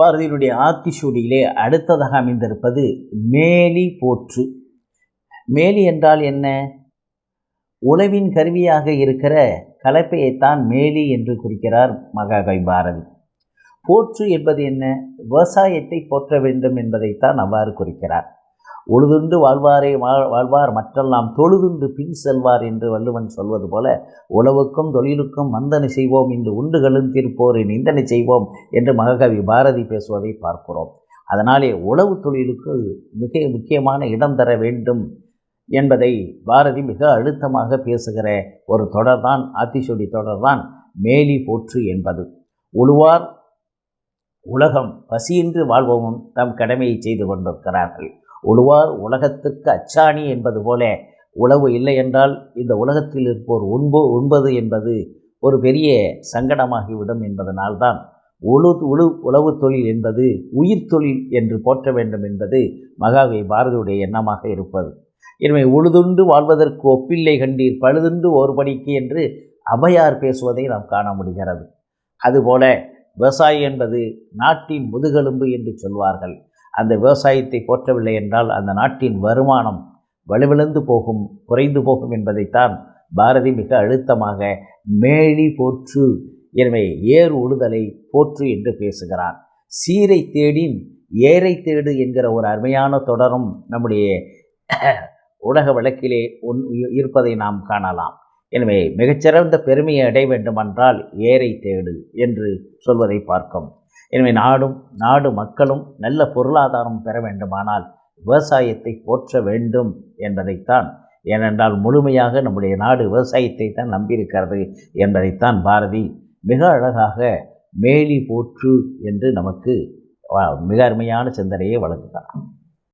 பாரதியினுடைய ஆத்திசூடியிலே அடுத்ததாக அமைந்திருப்பது மேலி போற்று. மேலி என்றால் என்ன? உழவின் கருவியாக இருக்கிற கலப்பையைத்தான் மேலி என்று குறிக்கிறார் மகாகவி பாரதி. போற்று என்பது என்ன? விவசாயத்தை போற்ற வேண்டும் என்பதைத்தான் அவ்வாறு குறிக்கிறார். உழுதுண்டு வாழ்வாரே வாழ் வாழ்வார் மற்றெல்லாம் தொழுதுண்டு பின் செல்வார் என்று வள்ளுவன் சொல்வது போல உழவுக்கும் தொழிலுக்கும் மந்தனை செய்வோம் இன்று உண்டுகளும் தீர்ப்போரை நிந்தனை செய்வோம் என்று மகாகவி பாரதி பேசுவதை பார்க்கிறோம். அதனாலே உழவு தொழிலுக்கு மிக முக்கியமான இடம் தர வேண்டும் என்பதை பாரதி மிக அழுத்தமாக பேசுகிற ஒரு தொடர்தான் ஆத்திசூடி தொடர்தான் மேலி போற்று என்பது. உழுவார் உலகம் பசியின்றி வாழ்பவும் தம் கடமையை செய்து கொண்டிருக்கிறார்கள். உழுவார் உலகத்திற்கு அச்சாணி என்பது போல உழவு இல்லை என்றால் இந்த உலகத்தில் இருப்போர் உண்பு உண்பது என்பது ஒரு பெரிய சங்கடமாகிவிடும் என்பதனால்தான் உழு உழு உழவு தொழில் என்பது உயிர் தொழில் என்று போற்ற வேண்டும் என்பது மகாவி பாரதியுடைய எண்ணமாக இருப்பது. எனவே உழுதுண்டு வாழ்வதற்கு ஒப்பில்லை கண்டீர் பழுதுண்டு ஒரு படிக்கு என்று அவையார் பேசுவதை நாம் காண முடிகிறது. அதுபோல விவசாயம் என்பது நாட்டின் முதுகெலும்பு என்று சொல்வார்கள். அந்த விவசாயத்தை போற்றவில்லை என்றால் அந்த நாட்டின் வருமானம் வலுவிழந்து போகும் குறைந்து போகும் என்பதைத்தான் பாரதி மிக அழுத்தமாக மேழி போற்று எனவே ஏர் உழுதலை போற்று என்று பேசுகிறார். சீரை தேடின் ஏரை தேடு என்கிற ஒரு அருமையான தொடரும் நம்முடைய உலக வழக்கிலே உன் இருப்பதை நாம் காணலாம். எனவே மிகச்சிறந்த பெருமையை அடைய வேண்டுமென்றால் ஏரை தேடு என்று சொல்வதை பார்க்கும். எனவே நாடும் நாடு மக்களும் நல்ல பொருளாதாரம் பெற வேண்டுமானால் விவசாயத்தை போற்ற வேண்டும் என்பதைத்தான். ஏனென்றால் முழுமையாக நம்முடைய நாடு விவசாயத்தை தான் நம்பியிருக்கிறது என்பதைத்தான் பாரதி மிக அழகாக மேலி போற்று என்று நமக்கு மிக அருமையான சிந்தனையை வழங்குகிறார்.